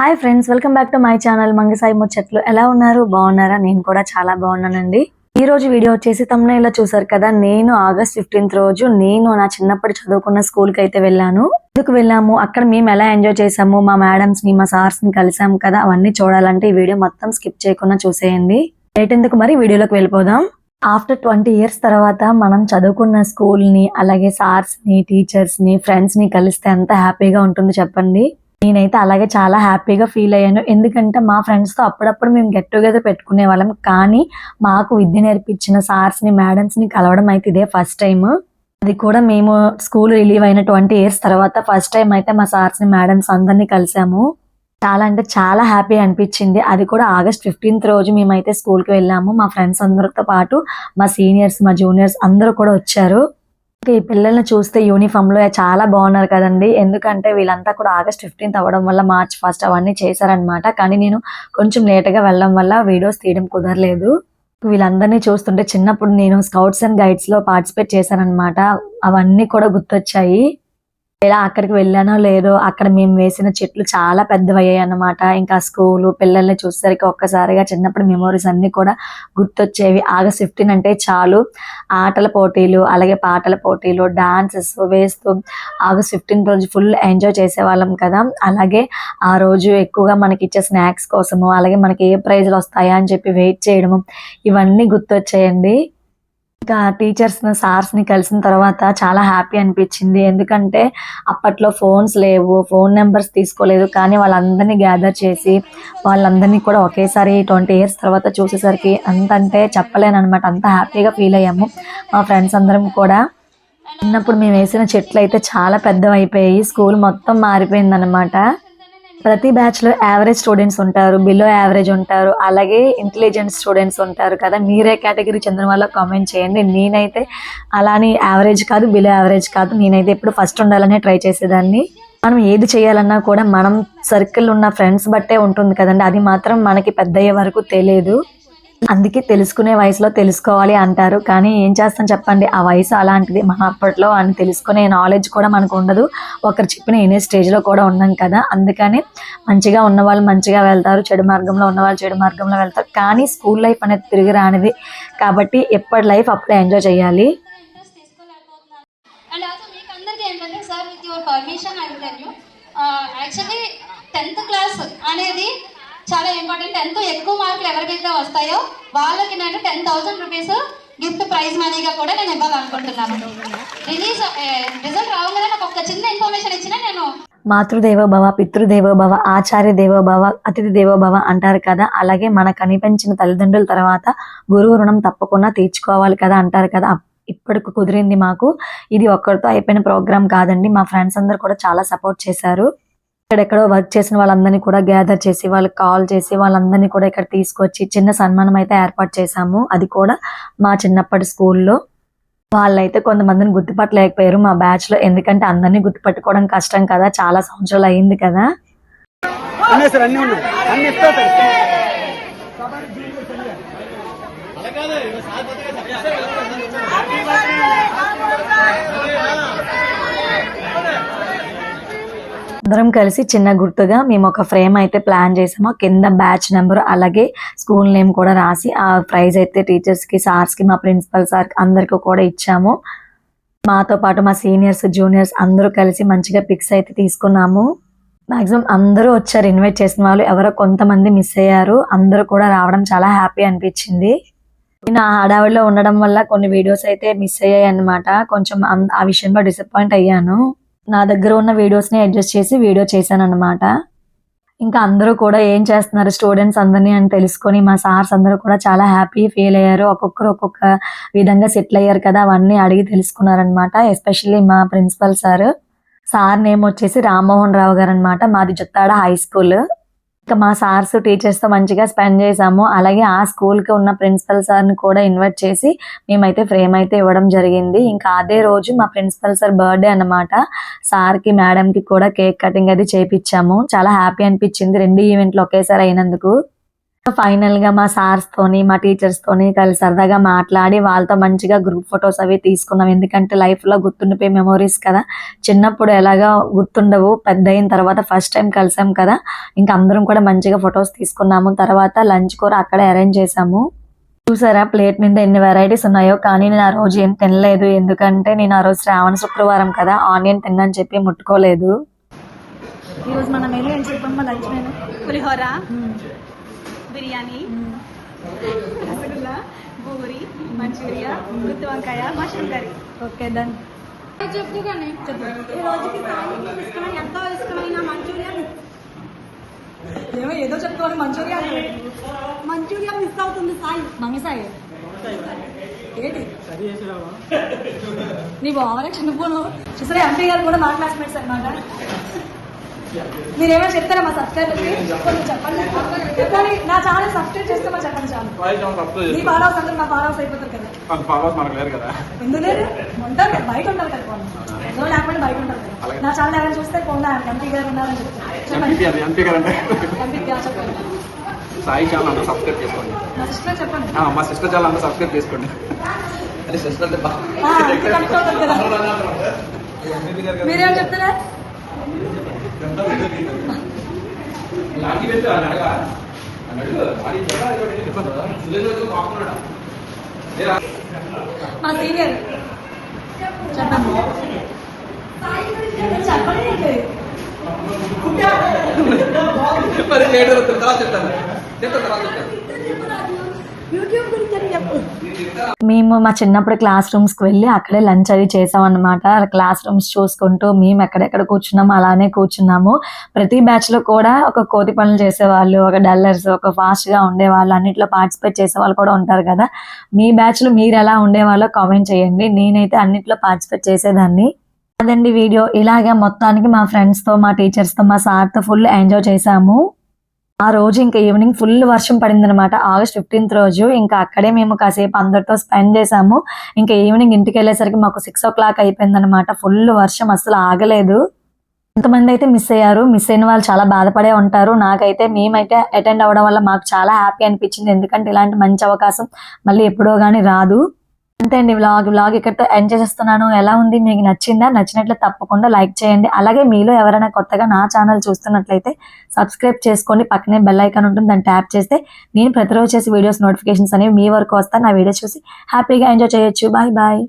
Hi friends welcome back to my channel Mangasai Muchchatlu ఎలా ఉన్నారు? బాగున్నారా? నేను కూడా చాలా బాగున్నానండి. ఈ రోజు వీడియో వచ్చేసి తమ్ముళ్ళు చూసారు కదా నేను ఆగస్ట్ ఫిఫ్టీన్త్ రోజు నేను నా చిన్నప్పుడు చదువుకున్న స్కూల్కి అయితే వెళ్ళాను. ఎందుకు వెళ్ళాము? అక్కడ మేము ఎలా ఎంజాయ్ చేసాము మా మేడమ్స్ని మా సార్స్ని కలిసాము కదా అవన్నీ చూడాలంటే ఈ వీడియో మొత్తం స్కిప్ చేయకుండా చూసేయండి. లేట్ ఎందుకు మరి? వీడియోలోకి వెళ్ళిపోదాం. ఆఫ్టర్ ట్వంటీ ఇయర్స్ తర్వాత మనం చదువుకున్న స్కూల్ని అలాగే సార్స్ని టీచర్స్ని ఫ్రెండ్స్ని కలిస్తే ఎంత హ్యాపీగా ఉంటుందో చెప్పండి. నేనైతే అలాగే చాలా హ్యాపీగా ఫీల్ అయ్యాను. ఎందుకంటే మా ఫ్రెండ్స్తో అప్పుడప్పుడు మేము గెట్ టుగెదర్ పెట్టుకునే వాళ్ళం. కానీ మాకు విద్య నేర్పించిన సార్స్ని ని కలవడం అయితే ఇదే ఫస్ట్ టైం అది కూడా మేము స్కూల్ రిలీవ్ అయిన ట్వంటీ ఇయర్స్ తర్వాత ఫస్ట్ టైం అయితే మా సార్స్ని మేడమ్స్ అందరినీ కలిసాము. చాలా అంటే చాలా హ్యాపీ అనిపించింది. అది కూడా ఆగస్ట్ ఫిఫ్టీన్త్ రోజు మేమైతే స్కూల్కి వెళ్ళాము. మా ఫ్రెండ్స్ అందరితో పాటు మా సీనియర్స్ మా జూనియర్స్ అందరూ కూడా వచ్చారు. ఈ పిల్లల్ని చూస్తే యూనిఫామ్లో చాలా బాగున్నారు కదండి. ఎందుకంటే వీళ్ళంతా కూడా ఆగస్ట్ ఫిఫ్టీన్త్ అవ్వడం వల్ల మార్చ్ ఫస్ట్ అవన్నీ చేశారనమాట కానీ నేను కొంచెం లేట్గా వెళ్ళడం వల్ల వీడియోస్ తీయడం కుదరలేదు. వీళ్ళందరినీ చూస్తుంటే చిన్నప్పుడు నేను స్కౌట్స్ అండ్ గైడ్స్లో పార్టిసిపేట్ చేశానమాట అవన్నీ కూడా గుర్తొచ్చాయి. ఇలా అక్కడికి వెళ్ళానో లేదో అక్కడ మేము వేసిన చెట్లు చాలా పెద్దవయ్యాయి అన్నమాట ఇంకా స్కూలు పిల్లల్ని చూసేసరికి ఒక్కసారిగా చిన్నప్పుడు మెమోరీస్ అన్నీ కూడా గుర్తొచ్చేవి. ఆగస్ట్ ఫిఫ్టీన్ అంటే చాలు. ఆటల పోటీలు అలాగే పాటల పోటీలు డాన్సెస్ వేస్తూ ఆగస్ట్ ఫిఫ్టీన్ రోజు ఫుల్ ఎంజాయ్ చేసేవాళ్ళం కదా. అలాగే ఆ రోజు ఎక్కువగా మనకి ఇచ్చే స్నాక్స్ కోసము అలాగే మనకి ఏ ప్రైజ్లు వస్తాయా అని చెప్పి వెయిట్ చేయడము ఇవన్నీ గుర్తొచ్చాయండి. ఇంకా టీచర్స్ సార్స్ని కలిసిన తర్వాత చాలా హ్యాపీ అనిపించింది. ఎందుకంటే అప్పట్లో ఫోన్స్ లేవు ఫోన్ నెంబర్స్ తీసుకోలేదు. కానీ వాళ్ళందరినీ గ్యాదర్ చేసి వాళ్ళందరినీ కూడా ఒకేసారి ట్వంటీ ఇయర్స్ తర్వాత చూసేసరికి అంత అంటే చెప్పలేను అనమాట అంత హ్యాపీగా ఫీల్ అయ్యాము. మా ఫ్రెండ్స్ అందరం కూడా చిన్నప్పుడు మేము వేసిన చెట్లు అయితే చాలా పెద్దవి అయిపోయాయి స్కూల్ మొత్తం మారిపోయిందనమాట ప్రతి బ్యాచ్లో యావరేజ్ స్టూడెంట్స్ ఉంటారు బిలో యావరేజ్ ఉంటారు అలాగే ఇంటెలిజెంట్ స్టూడెంట్స్ ఉంటారు కదా. మీరే కేటగిరీ చెందిన వాళ్ళ కామెంట్ చేయండి. నేనైతే అలానే యావరేజ్ కాదు బిలో యావరేజ్ కాదు. నేనైతే ఎప్పుడు ఫస్ట్ ఉండాలనే ట్రై చేసేదాన్ని. మనం ఏది చేయాలన్నా కూడా మనం సర్కిల్ ఉన్న ఫ్రెండ్స్ బట్టే ఉంటుంది కదండి. అది మాత్రం మనకి పెద్ద అయ్యే వరకు తెలియదు. అందుకే తెలుసుకునే వయసులో తెలుసుకోవాలి అంటారు. కానీ ఏం చేస్తాం చెప్పండి? ఆ వయసు అలాంటిది మన అప్పట్లో అని తెలుసుకునే నాలెడ్జ్ కూడా మనకు ఉండదు. ఒకరు చెప్పిన ఎనే స్టేజ్లో కూడా ఉన్నాం కదా. అందుకని మంచిగా ఉన్న వాళ్ళు మంచిగా వెళ్తారు. చెడు మార్గంలో ఉన్న వాళ్ళు చెడు మార్గంలో వెళ్తారు. కానీ స్కూల్ లైఫ్ అనేది తిరిగి రానిది. కాబట్టి ఎప్పటి లైఫ్ అప్పుడే ఎంజాయ్ చేయాలి. అండ్ ఆల్సో మీకు అందరికీ ఏంటంటే sir with your permission actually tenth class అనేది చాలా ఇంపార్టెంట్ ఎంతో ఎక్కువ మార్కులు ఎవరికైతే వస్తాయో వాళ్ళకి నేను ten thousand rupees gift prize మనీగా కూడా నేను ఇవ్వాలనుకుంటున్నాను. రిలీజ్ రిజల్ట్ రావగానే నాకు ఒక చిన్న ఇన్ఫర్మేషన్ ఇచ్చినా నేను మాతృదేవో భవ పితృదేవో భవ ఆచార్య దేవో భవ అతిథి దేవో భవ అంటారు కదా అలాగే మన కనిపించిన తల్లిదండ్రుల తర్వాత గురువు రుణం తప్పకుండా తీర్చుకోవాలి కదా అంటారు కదా ఇప్పటికి కుదిరింది మాకు. ఇది ఒక్కరితో అయిపోయిన ప్రోగ్రామ్ కాదండి మా ఫ్రెండ్స్ అందరు కూడా చాలా సపోర్ట్ చేశారు. ఇక్కడెక్కడో వర్క్ చేసిన వాళ్ళందరినీ కూడా గ్యాదర్ చేసి వాళ్ళకి కాల్ చేసి వాళ్ళందరినీ కూడా ఇక్కడ తీసుకొచ్చి చిన్న సన్మానం అయితే ఏర్పాటు చేశాము. అది కూడా మా చిన్నప్పటి స్కూల్లో వాళ్ళైతే కొంతమందిని గుర్తుపట్టలేకపోయారు మా బ్యాచ్లో. ఎందుకంటే అందరినీ గుర్తుపట్టుకోవడం కష్టం కదా. చాలా సంవత్సరాలు అయింది కదా. అన్ని ఉన్నాయి అన్ని ఇస్తా సార్ అందరం కలిసి చిన్న గుర్తుగా మేము ఒక ఫ్రేమ్ అయితే ప్లాన్ చేసాము. కింద బ్యాచ్ నెంబర్ అలాగే స్కూల్ నేమ్ కూడా రాసి ఆ ప్రైజ్ అయితే టీచర్స్కి సార్స్కి మా ప్రిన్సిపల్ సార్ అందరికి కూడా ఇచ్చాము. మాతో పాటు మా సీనియర్స్ జూనియర్స్ అందరూ కలిసి మంచిగా పిక్స్ అయితే తీసుకున్నాము. మాక్సిమం అందరూ వచ్చారు ఇన్వైట్ చేసిన వాళ్ళు ఎవరో కొంతమంది మిస్ అయ్యారు. అందరూ కూడా రావడం చాలా హ్యాపీ అనిపించింది. నేను ఆ హడావిడిలో ఉండడం వల్ల కొన్ని వీడియోస్ అయితే మిస్ అయ్యాయి అన్నమాట కొంచెం అం- ఆ విషయంలో డిసప్పాయింట్ అయ్యాను. నా దగ్గర ఉన్న వీడియోస్ని అడ్జస్ట్ చేసి వీడియో చేశాను అనమాట ఇంకా అందరూ కూడా ఏం చేస్తున్నారు స్టూడెంట్స్ అందరినీ అని తెలుసుకొని మా సార్స్ అందరూ కూడా చాలా హ్యాపీ ఫీల్ అయ్యారు. ఒక్కొక్కరు ఒక్కొక్క విధంగా సెటిల్ అయ్యారు కదా అవన్నీ అడిగి తెలుసుకున్నారనమాట ఎస్పెషల్లీ మా ప్రిన్సిపల్ సార్. సార్ నేమ్ వచ్చేసి రామ్మోహన్ రావు గారు అనమాట మాది జుత్తాడ హై స్కూల్. ఇంకా మా సార్స్ టీచర్స్తో మంచిగా స్పెండ్ చేసాము. అలాగే ఆ స్కూల్కి ఉన్న ప్రిన్సిపల్ సార్ని కూడా ఇన్వైట్ చేసి మేమైతే ఫ్రేమ్ అయితే ఇవ్వడం జరిగింది. ఇంకా అదే రోజు మా ప్రిన్సిపల్ సార్ బర్త్డే అన్నమాట. సార్కి మేడం కి కూడా కేక్ కటింగ్ అది చేపించాము చాలా హ్యాపీ అనిపించింది రెండు ఈవెంట్లు ఒకేసారి అయినందుకు. ఫైనల్గా మా సార్స్ తోని మా టీచర్స్ తోని కలిసి సరదాగా మాట్లాడి వాళ్ళతో మంచిగా గ్రూప్ ఫొటోస్ అవి తీసుకున్నాం. ఎందుకంటే లైఫ్లో గుర్తుండిపోయే మెమోరీస్ కదా. చిన్నప్పుడు ఎలాగా గుర్తుండవు పెద్ద అయిన తర్వాత ఫస్ట్ టైం కలిసాం కదా. ఇంకా అందరం కూడా మంచిగా ఫొటోస్ తీసుకున్నాము. తర్వాత లంచ్ కూర అక్కడే అరేంజ్ చేసాము చూసారా ప్లేట్ నిండా ఎన్ని వెరైటీస్ ఉన్నాయో. కానీ నేను ఆ రోజు ఏం తినలేదు. ఎందుకంటే నేను ఆ రోజు శ్రావణ శుక్రవారం కదా. ఆనియన్ తిన్నని చెప్పి ముట్టుకోలేదు. ఈరోజు మన మెనూ ఏం చెప్పమ్మా లంచ్ మెనూ? పులిహోర? బిర్యానీ రసగుల్లా బూరి మంచూరియా గుత్తి వంకాయ మష్రూమ్ కర్రీ. Okay done. చెప్తూ కానీ. ఈ రోజుకి సాయంత్రం ఇష్టమైన ఎంతో ఇష్టమైన మంచూరియా? ఏమో ఏదో చెప్పుకోవాలి మంచూరియా మంచూరియా మిస్ అవుతుంది సాయి. మంగసాయి ఏంటి? నీ బాగా చిన్నపోను. చూసరే ఎంపీ గారు కూడా మా క్లాస్మేట్స్ అనమాట మీరేమైనా చెప్తారా మా సబ్స్క్రైబర్కి కొంచెం చెప్పండి. చెప్పండి నా ఛానల్ సబ్స్క్రైబ్ చేస్తే మా చెప్పండి చాలు. మీ ఫాలో హౌస్ అందరూ నా ఫాలో హౌస్ అయిపోతారు కదా. ఫాలోవర్స్ మనకు లేరు కదా. ఎందుకు లేదు ఉంటారు కదా బయట ఉంటారు కదా ఫోన్ ఏదో లేకపోతే బయట ఉంటారు కదా. నా ఛానల్ ఎవరైనా చూస్తే ఫోన్ ఎంపీ గారు ఉన్నారని చెప్తారు. చెప్పండి. ఎంపీ గారు అంటే. ఎంపీ గారు చెప్పండి. సాయి ఛానల్ అందరూ సబ్స్క్రైబ్ చేసుకోండి. నా సిస్టర్ చెప్పండి. ఆ, మా సిస్టర్ ఛానల్ అందరూ సబ్స్క్రైబ్ చేసుకోండి. అదే సిస్టర్ అంటే బా. ఆ, కరెక్ట్ అవుతుంది కదా మీరేం చెప్తారా మా సీనియర్ చెప్పండి చెప్పండి మరి లేటర్ తర్వాత చెప్తాను చెప్తాను తర్వాత చెప్తాను మేము మా చిన్నప్పుడు క్లాస్ రూమ్స్కి వెళ్ళి అక్కడే లంచ్ అది చేసాం అనమాట క్లాస్ రూమ్స్ చూసుకుంటూ మేము ఎక్కడెక్కడ కూర్చున్నాము అలానే కూర్చున్నాము. ప్రతి బ్యాచ్లో కూడా ఒక కోతి పనులు చేసేవాళ్ళు ఒక డల్లర్స్ ఒక ఫాస్ట్గా ఉండేవాళ్ళు అన్నిట్లో పార్టిసిపేట్ చేసే వాళ్ళు కూడా ఉంటారు కదా. మీ బ్యాచ్లో మీరు ఎలా ఉండేవాళ్ళో కామెంట్ చేయండి. నేనైతే అన్నిట్లో పార్టిసిపేట్ చేసేదాన్ని. అదండి వీడియో ఇలాగే మొత్తానికి మా ఫ్రెండ్స్తో మా టీచర్స్తో మా సార్తో ఫుల్ ఎంజాయ్ చేసాము. ఆ రోజు ఇంకా ఈవినింగ్ ఫుల్ వర్షం పడింది అనమాట ఆగస్ట్ ఫిఫ్టీన్త్ రోజు ఇంకా అక్కడే మేము కాసేపు అందరితో స్పెండ్ చేసాము. ఇంకా ఈవినింగ్ ఇంటికి వెళ్ళేసరికి మాకు సిక్స్ ఓ క్లాక్ అయిపోయింది అనమాట ఫుల్ వర్షం అసలు ఆగలేదు. కొంతమంది అయితే మిస్ అయ్యారు. మిస్ అయిన వాళ్ళు చాలా బాధపడే ఉంటారు. నాకైతే మేమైతే అటెండ్ అవ్వడం వల్ల మాకు చాలా హ్యాపీ అనిపించింది. ఎందుకంటే ఇలాంటి మంచి అవకాశం మళ్ళీ ఎప్పుడో కానీ రాదు. అంతే అండి వ్లాగ్ వ్లాగ్ ఇక్కడితో ఎండ్ చేసేస్తున్నాను. ఎలా ఉంది? మీకు నచ్చిందా? నచ్చినట్లు తప్పకుండా లైక్ చేయండి. అలాగే మీలో ఎవరైనా కొత్తగా నా ఛానల్ చూస్తున్నట్లయితే సబ్స్క్రైబ్ చేసుకోండి పక్కనే బెల్ ఐకాన్ ఉంటుంది. దాన్ని ట్యాప్ చేస్తే నేను ప్రతిరోజు చేసే వీడియోస్ నోటిఫికేషన్స్ అనేవి మీ వరకు వస్తాను నా వీడియో చూసి హ్యాపీగా ఎంజాయ్ చేయొచ్చు. Bye bye